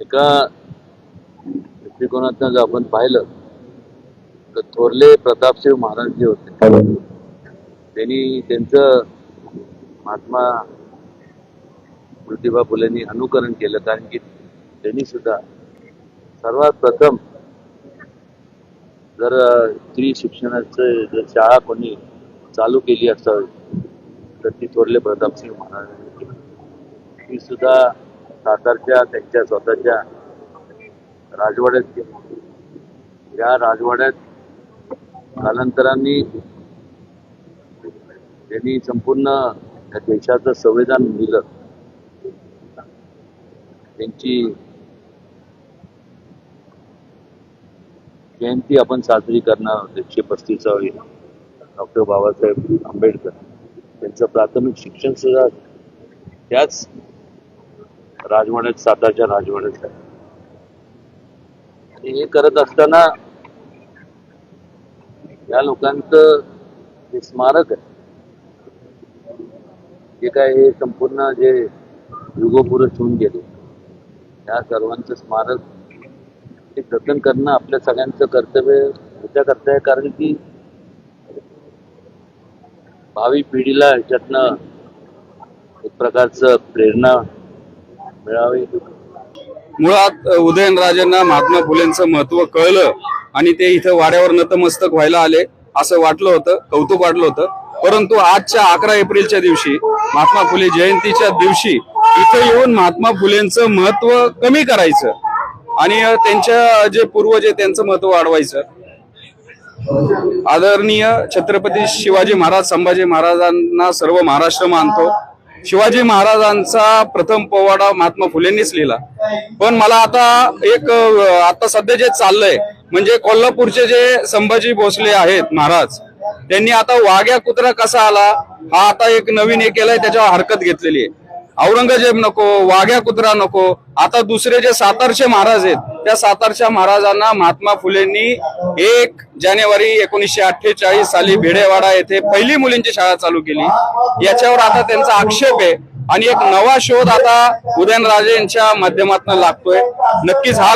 एका दृष्टिकोनातनं जर आपण पाहिलं तर थोरले प्रतापसिंह महाराज जे होते त्यांनी त्यांचं महात्मा ज्योतिबा फुलेंनी अनुकरण केलं कारण की त्यांनी सुद्धा सर्वात प्रथम जर स्त्री शिक्षणाचं जर शाळा कोणी चालू केली असावी तर ती थोरले प्रतापसिंह महाराजांनी केली. ती सुद्धा सातारच्या त्यांच्या स्वतःच्या राजवाड्यात केली या राजवाड्यात कालांतराने त्यांनी संपूर्ण या देशाचं संविधान लिहिलं. त्यांची जयंती आपण साजरी करणार एकशे पस्तीसावी डॉक्टर बाबासाहेब आंबेडकर त्यांचं प्राथमिक शिक्षण सुद्धा त्याच राजवाड्यात सातारच्या राजवाड्यात आणि हे करत असताना या लोकांचं जे स्मारक आहे. जे काय हे संपूर्ण जे युगोपुरुष होऊन गेले त्या सर्वांचं स्मारक हे जतन करणं आपल्या सगळ्यांचं कर्तव्य ह्याच्याकरता आहे. कारण की भावी पिढीला ह्याच्यातनं एक प्रकारचं प्रेरणा मिळावी. मुळात उदयनराजांना उदयनराजेंना महात्मा फुलेंचं महत्त्व कळलं आणि ते इथं वाड्यावर नतमस्तक व्हायला आले असं वाटलं होतं कौतुक वाटलं होतं. परंतु आजच्या अकरा एप्रिलच्या दिवशी महात्मा फुले जयंतीच्या दिवशी इथं येऊन महात्मा फुलेंचं महत्त्व कमी करायचं आणि त्यांच्या जे पूर्वज आहे त्यांचं महत्त्व वाढवायचं. आदरणीय छत्रपती शिवाजी महाराज संभाजी महाराजांना सर्व महाराष्ट्र मानतो. शिवाजी महाराजांचा प्रथम पोवाडा महात्मा फुलेंनीच लिहिला. पण मला आता एक आता सध्या जे चाललंय म्हणजे कोल्हापूरचे जे संभाजी भोसले आहेत महाराज त्यांनी आता वाघ्या कुत्रा कसा आला हा आता एक नवीन हे केलाय त्याच्यावर हरकत घेतलेली आहे. औरंगजेब नको वाघ्या कुत्रा नको. आता दुसरे जे सातारचे महाराज आहेत त्या सातारच्या महाराजांना महात्मा फुलेंनी एक जानेवारी एकोणीसशे अठ्ठेचाळीस साली भिडेवाडा येथे पहिली मुलींची शाळा चालू केली. याच्यावर आता त्यांचा आक्षेप आहे. आणि एक नवा शोध आता उदयनराजे यांच्या माध्यमातून लागतोय. नक्कीच हा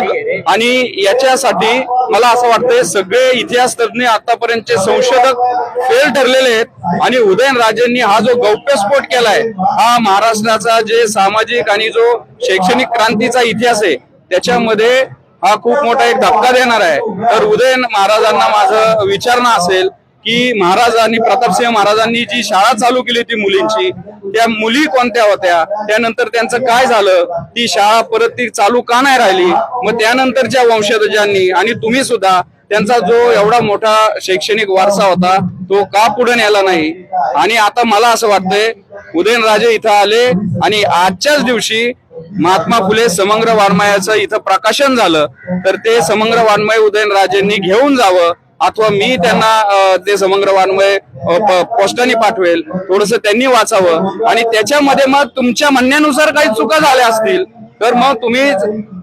आणि याच्यासाठी मला असं वाटतंय सगळे इतिहास तज्ञ आतापर्यंतचे संशोधक फेल ठरलेले आहेत आणि उदयनराजेंनी हा जो गौप्यस्फोट केलाय हा महाराष्ट्राचा जे सामाजिक आणि जो शैक्षणिक क्रांतीचा इतिहास आहे त्याच्यामध्ये हा खूप मोठा एक धक्का देणार आहे. तर उदयन महाराजांना माझं विचारणं असेल की महाराजांनी प्रतापसिंह महाराजांनी जी शाळा चालू केली होती मुलींची त्या मुली कोणत्या होत्या? त्यानंतर त्यांचं काय झालं? ती शाळा परत ती चालू का नाही राहिली? मग त्यानंतरच्या वंशजजांनी आणि तुम्ही सुद्धा त्यांचा जो एवढा मोठा शैक्षणिक वारसा होता तो का पुढे नेला नाही? आणि आता मला असं वाटतंय उदयनराजे इथं आले आणि आजच्याच दिवशी महात्मा फुले समग्र वाङ्मयाचं इथं प्रकाशन झालं. तर ते समग्र वाङ्मय उदयनराजेंनी घेऊन जावं. अथवा मी त्यांना ते समग्र वाङ्मय पोस्टाने पाठवेल थोडस त्यांनी वाचावं. आणि त्याच्यामध्ये मग तुमच्या म्हणण्यानुसार काही चुका झाल्या असतील तर मग तुम्ही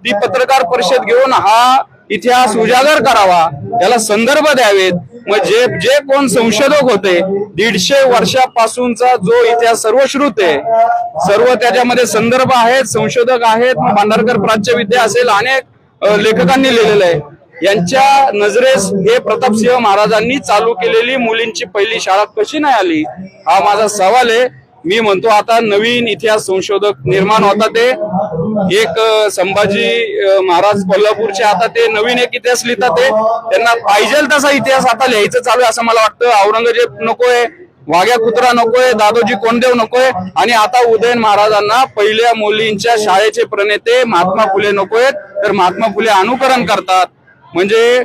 ती पत्रकार परिषद घेऊन हा इतिहास उजागर करावा. त्याला संदर्भ द्यावेत. मग जे जे कोण संशोधक होते दीडशे वर्षापासूनचा जो इतिहास सर्वश्रुत आहे सर्व त्याच्यामध्ये संदर्भ आहेत संशोधक आहेत मग भांडारकर प्राच्यविद्या असेल अनेक लेखकांनी लिहिलेलं आहे. यांच्या नजरेस हे प्रतापसिंह महाराजांनी चालू केलेली मुलींची पहिली शाळा कशी नाही आली? हा माझा सवाल आहे. मी म्हणतो आता नवीन इतिहास संशोधक निर्माण होता ते. एक संभाजी महाराज कोल्हापूरचे आता ते नवीन एक इतिहास लिहितात ते. त्यांना पाहिजे तसा इतिहास आता लिहायचं चालू आहे असं मला वाटतं. औरंगजेब नकोय वाघ्या कुत्रा नकोय दादोजी कोंडदेव नकोय आणि आता उदयन महाराजांना पहिल्या मुलींच्या शाळेचे प्रणेते महात्मा फुले नकोयत. तर महात्मा फुले अनुकरण करतात. म्हणजे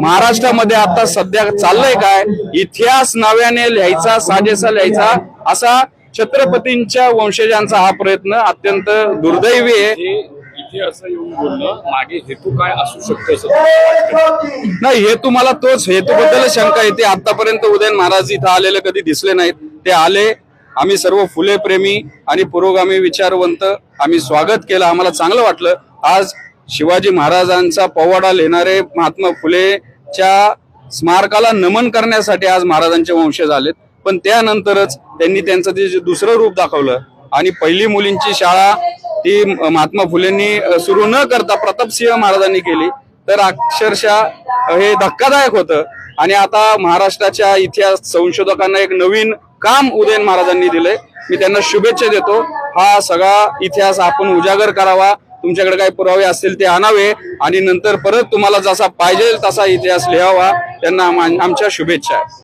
महाराष्ट्रामध्ये आता सध्या चाललंय काय? इतिहास नव्याने लिहायचा साजेसा लिहायचा असा छत्रपतींच्या वंशजांचा हा प्रयत्न अत्यंत दुर्दैवी आहे. हे इथे असं येऊन बोलणं मागे हेतू काय असू शकतो असं? तुम्हाला? नाही हेतू मला तोच हेतूबद्दल शंका येते आतापर्यंत उदयन महाराज इथं आलेले कधी दिसले नाहीत. ते आले आम्ही सर्व फुले प्रेमी आणि पुरोगामी विचारवंत आम्ही स्वागत केलं. आम्हाला चांगलं वाटलं. आज शिवाजी महाराजांचा पोवाडा लिहिणारे महात्मा फुलेच्या स्मारकाला नमन करण्यासाठी आज महाराजांचे वंशज आलेत पण त्यानंतरच त्यांनी त्यांचं ते दुसरं रूप दाखवलं आणि पहिली मुलींची शाळा ती महात्मा फुलेंनी सुरू न करता प्रतापसिंह महाराजांनी केली. तर अक्षरशः हे धक्कादायक होतं. आणि आता महाराष्ट्राच्या इतिहास संशोधकांना एक नवीन काम उदयन महाराजांनी दिलंय. मी त्यांना शुभेच्छा देतो. हा सगळा इतिहास आपण उजागर करावा. तुमच्याकडे काही पुरावे असतील ते आणावे आणि नंतर परत तुम्हाला जसा पाहिजे तसा इतिहास लिहावा. त्यांना आमच्या शुभेच्छा. आहे